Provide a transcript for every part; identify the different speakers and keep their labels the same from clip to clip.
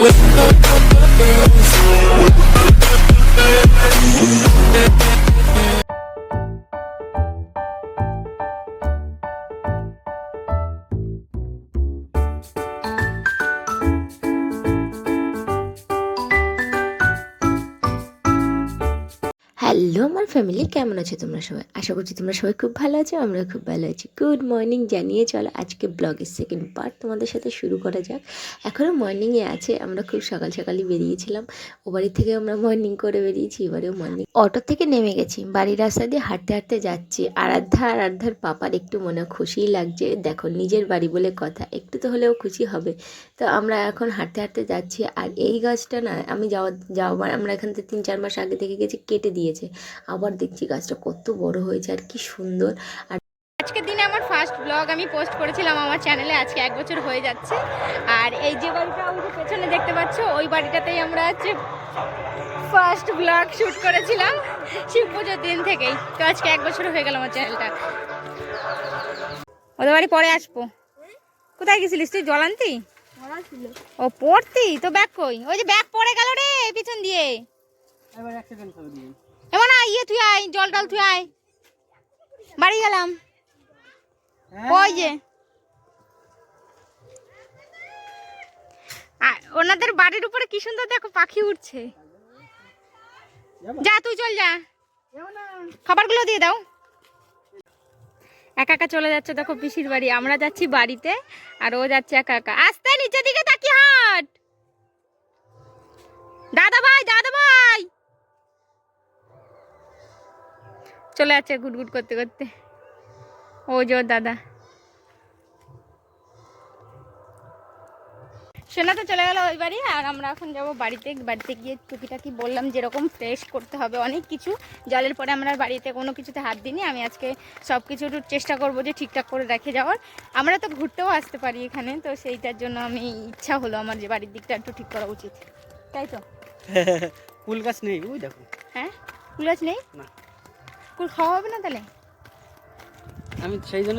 Speaker 1: with hello, আমার family কেমন আছো তোমরা সবাই? আশা করছি তোমরা সবাই খুব ভালো আছো আমরা খুব ভালো আছি। গুড মর্নিং জানিয়ে চলো, আজকে ব্লগের সেকেন্ড পার্ট তোমাদের সাথে শুরু করা যাক। এখনও মর্নিংয়ে আছে, আমরা খুব সকাল সকালই বেরিয়েছিলাম। ও বাড়ি থেকে আমরা মর্নিং করে বেরিয়েছি, এবারেও মর্নিং অটো থেকে নেমে গেছি, বাড়ির রাস্তা দিয়ে হাঁটতে হাঁটতে যাচ্ছি। আরাধ্যা আর আরাধ্যার পাপার একটু মনে খুশিই লাগছে, দেখো নিজের বাড়ি বলে কথা, একটু তো হলেও খুশি হবে। তো আমরা এখন হাঁটতে হাঁটতে যাচ্ছি, আর এই গাছটা না, আমি যাওয়া যাওয়া আমরা এখান থেকে তিন চার মাস আগে থেকে গেছি, কেটে দিয়েছে। আবার দেখছি গাছটা কত বড় হয়েছে আর কি সুন্দর। আর
Speaker 2: আজকের দিনে আমার ফার্স্ট ব্লগ আমি পোস্ট করেছিলাম আমার চ্যানেলে আজকে এক বছর হয়ে যাচ্ছে। আর এই যে বাড়িটা ওই যে পেছনে দেখতে পাচ্ছ ওই বাড়িটাতেই আমরা হচ্ছে ফার্স্ট ব্লগ শুট করেছিলাম শিব পুজোর দিন থেকেই। তো আজকে এক বছর হয়ে গেল আমার চ্যানেলটা ওদের বাড়ি পরে আসব। কোথায় গেছিলিস তুই? জল আনতি? ও পড়তি? তো ব্যাগ কই? ওই যে ব্যাগ পড়ে গেল রে পিছন দিয়ে। এমন না ইয়ে তুই আয় জল টল তুই আয়। বাড়ি গেলাম। ওই যে। ওনাদের বাড়ির উপরে কি সুন্দর দেখো পাখি উঠছে যা তুই চল যা। খাবারগুলো দিয়ে দাও। একা একা চলে যাচ্ছে দেখো পিসির বাড়ি। আমরা যাচ্ছি বাড়িতে আর ও যাচ্ছে একা একা। আস্তে নিচের দিকে তাকিয়ে হাট। দাদা ভাই দাদা ভাই! চলে যাচ্ছে গুটগুট করতে করতে। ও যে দাদা। সোনা তো চলে গেল ওই বাড়ি আর আমরা এখন যাব বাড়িতে। বাড়িতে গিয়ে টুকিটাকি বললাম যেরকম ফ্রেশ করতে হবে অনেক কিছু। জলের পরে আমরা বাড়িতে কোনো কিছুতে হাত দিইনি। আমি আজকে সব কিছু একটু চেষ্টা করব যে ঠিকঠাক করে রেখে যাওয়ার। আমরা তো ঘুরতেও আসতে পারি এখানে তো সেইটার জন্য আমি ইচ্ছা হলো আমার যে বাড়ির দিকটা একটু ঠিক করা উচিত। তাই তো?
Speaker 3: ফুল গাছ নেই ওই দেখো।
Speaker 2: হ্যাঁ? কুল গাছ নেই?
Speaker 3: না।
Speaker 2: কুল খাওয়া হবে না তাহলে?
Speaker 3: আমি সেই জন্য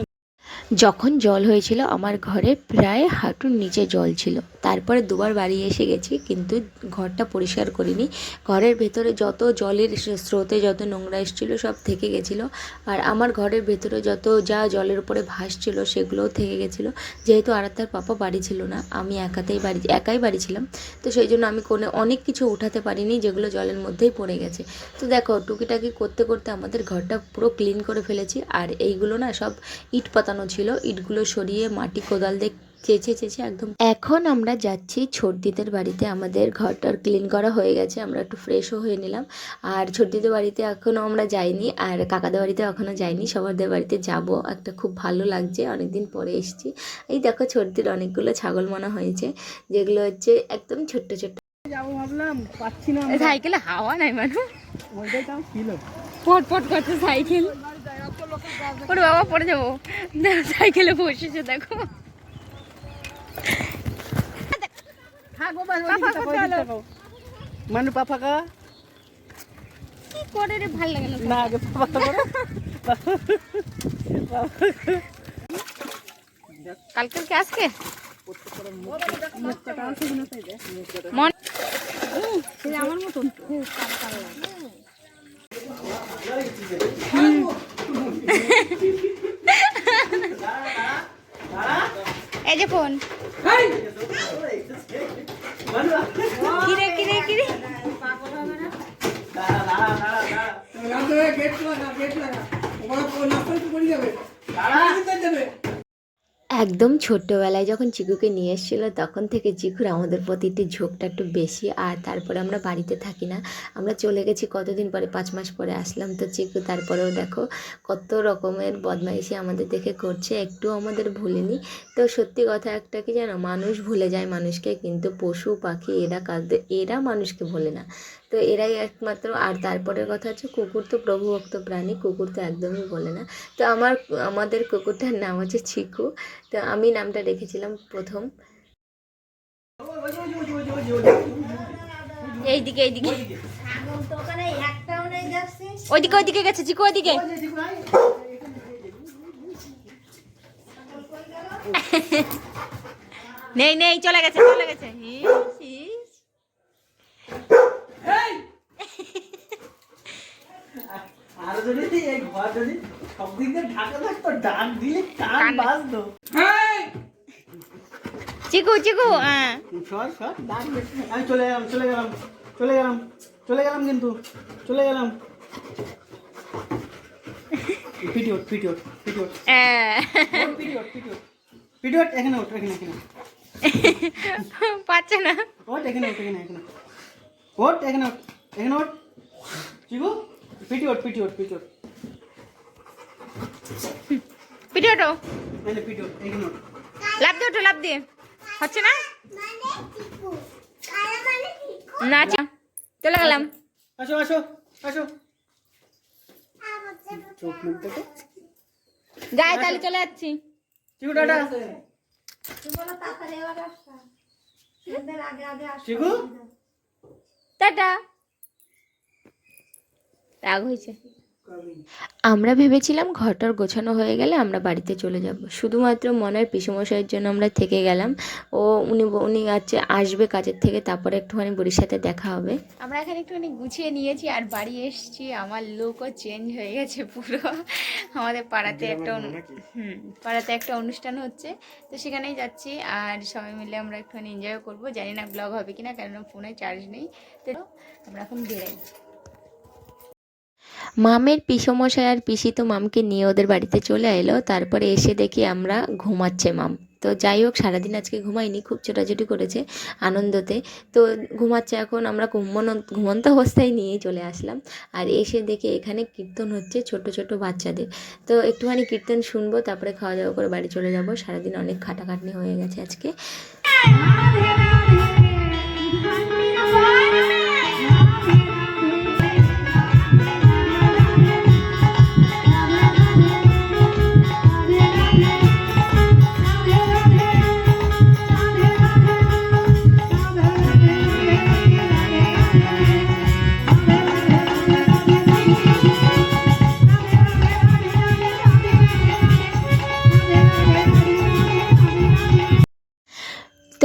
Speaker 1: যখন জল হয়েছিল আমার ঘরে প্রায় হাঁটুর নিচে জল ছিল। তারপরে দুবার বাড়ি এসে গেছি, কিন্তু ঘরটা পরিষ্কার করিনি। ঘরের ভেতরে যত জলের স্রোতে যত নোংরা এসেছিল সব থেকে গেছিল। আর আমার ঘরের ভেতরে যত যা জলের উপরে ভাসছিল সেগুলোও থেকে গেছিল। যেহেতু আরাত্তার পাপা বাড়ি ছিল না, আমি একাতেই বাড়ি, একাই বাড়ি ছিলাম। তো সেই জন্য আমি কোনো, অনেক কিছু উঠাতে পারিনি যেগুলো জলের মধ্যেই পড়ে গেছে। তো দেখো, টুকিটাকি করতে করতে আমাদের ঘরটা পুরো ক্লিন করে ফেলেছি। আর এইগুলো না সব ইট পাতানো ছিল। ইটগুলো সরিয়ে মাটি কোদাল দিয়ে চেঁচে চেঁচে একদম। এখন আমরা যাচ্ছি ছোটদিদের বাড়িতে। আমাদের ঘরটার ক্লিন করা হয়ে গেছে আমরা একটু ফ্রেশও হয়ে নিলাম। আর ছোটদিদের বাড়িতে এখনও আমরা যাইনি আর কাকাদের বাড়িতে এখনও যাইনি। সবারদের বাড়িতে যাব। একটা খুব ভালো লাগছে অনেকদিন পরে এসেছি। এই দেখো ছোটদির অনেকগুলো ছাগল মনে হয়েছে যেগুলো হচ্ছে একদম ছোট্ট ছোট্ট।
Speaker 3: যাব ভাবলাম পাচ্ছি না
Speaker 2: সাইকেলে হাওয়া নাই করছে সাইকেল। ওরে বাবা পড়ে যাব। দেখো, সাইকেলে বসেছে দেখো।
Speaker 3: মানে পাপা কা?
Speaker 2: কি করে রে ভালো লাগে না
Speaker 3: না আগে পাপা করো।
Speaker 2: কালকে কি আজকে? মন
Speaker 3: আমার মতন
Speaker 2: এই যে ফোন কিরে কিরে কিরে
Speaker 1: একদম ছোট্টবেলায় যখন চিকুকে নিয়ে এসেছিল তখন থেকে চিকুর আমাদের প্রতি একটু ঝোঁকটা একটু বেশি আর তারপরে আমরা বাড়িতে থাকি না। আমরা চলে গেছি কতদিন পরে? পাঁচ মাস পরে আসলাম তো চিকু তারপরেও দেখো কত রকমের বদমাইশি আমাদের দেখে করছে একটু আমাদের ভুলেনি। তো সত্যি কথা একটা কি জানো? মানুষ ভুলে যায় মানুষকে কিন্তু পশু পাখি এরা কাঁদে এরা মানুষকে ভোলে না। তো এরাই একমাত্র। আর তারপরের কথা হচ্ছে কুকুর তো প্রভুভক্ত প্রাণী, কুকুর তো একদমই বলে না। তো আমার, আমাদের কুকুরটার নাম হচ্ছে চিকু তো আমি নামটা রেখেছিলাম প্রথম।
Speaker 2: এইদিকে এইদিকে। ওইদিকে ওইদিকে গেছে চিকু ওইদিকে। নেই নেই, চলে গেছে চলে গেছে। হি, হি।
Speaker 3: তো ডাক দিলে কান
Speaker 2: কান-
Speaker 3: বাজতো।
Speaker 2: চিকু চিকু হ্যাঁ
Speaker 3: সর সর ডাক আমি চলে গেলাম চলে গেলাম চলে গেলাম চলে গেলাম কিন্তু চলে গেলাম। পিটিওট পিটিওট পিটিওট। পিটিওট পিটিওট পিটিওট এখানে ওঠ এখানে এখানে।
Speaker 2: পাচ্ছে না।
Speaker 3: ওঠ এখানে ওঠ এখানে এখানে। ওঠ এখানে ওঠ এখানে ওঠ। চিকু? পিটিওট পিটিওট পিটিওট
Speaker 2: পিঠে ওঠো
Speaker 3: এখানে পিটিওট এখানে ওঠ
Speaker 2: লাভ দিয়ে ওঠো লাভ দিয়ে হচ্ছে না? না চলে গেলাম।
Speaker 3: আসো আসো আসো। চোখ মুখ দেখো।
Speaker 2: যাই তাহলে চলে যাচ্ছি।
Speaker 3: চিকু টাটা।
Speaker 2: টাটা। রাগ হয়েছে।
Speaker 1: আমরা ভেবেছিলাম ঘরটার গোছানো হয়ে গেলে আমরা বাড়িতে চলে যাব। শুধুমাত্র মনের পিসমশাইয়ের জন্য আমরা থেকে গেলাম। ও উনি উনি আছে আসবে কাজের থেকে তারপরে একটুখানি বুড়ির সাথে দেখা হবে।
Speaker 2: আমরা এখানে একটুখানি গুছিয়ে নিয়েছি আর বাড়ি এসেছি। আমার লোকও চেঞ্জ হয়ে গেছে পুরো। আমাদের পাড়াতে একটা অনু- হুম পাড়াতে একটা অনুষ্ঠান হচ্ছে। তো সেখানেই যাচ্ছি আর সবাই মিলে আমরা একটুখানি এনজয় করব। জানি না ব্লগ হবে কিনা কারণ ফোনে চার্জ নেই। তো আমরা এখন বেরাই।
Speaker 1: মামের পিসমশাই আর পিসি তো মামকে নিয়ে ওদের বাড়িতে চলে এলো, তারপরে এসে দেখি আমরা ঘুমাচ্ছে মাম। তো যাই হোক, সারাদিন আজকে ঘুমাইনি, খুব ছোটাছুটি করেছে আনন্দতে। তো ঘুমাচ্ছে এখন, আমরা ঘুমন ঘুমন্ত অবস্থায় নিয়ে চলে আসলাম। আর এসে দেখে এখানে কীর্তন হচ্ছে ছোট ছোট বাচ্চাদের। তো একটুখানি কীর্তন শুনব, তারপরে খাওয়া দাওয়া করে বাড়ি চলে যাব। সারাদিন অনেক খাটাখাটনি হয়ে গেছে আজকে।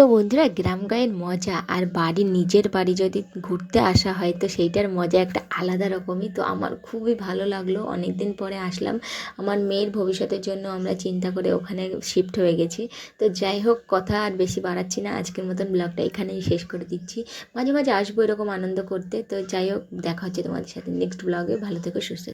Speaker 1: বন্ধুরা, গ্রাম গায়ের মজা আর বাড়ি, নিজের বাড়ি যদি ঘুরতে আসা হয়, তো সেইটার মজা একটা আলাদা রকমই। তো আমার খুবই ভালো লাগল। অনেক দিন পরে আসলাম। আমার মেয়ের ভবিষ্যতের জন্য আমরা চিন্তা করে ওখানে শিফট হয়ে গেছি। তো যাই হোক, কথা আর বেশি বাড়াচ্ছি না। আজকের মতন ব্লগটা এখানেই শেষ করে দিচ্ছি। মাঝে মাঝে আসব এরকম আনন্দ করতে। তো যাই হোক, দেখা হচ্ছে তোমাদের সাথে নেক্সট ব্লগে ভালো থেকো, সুস্থ।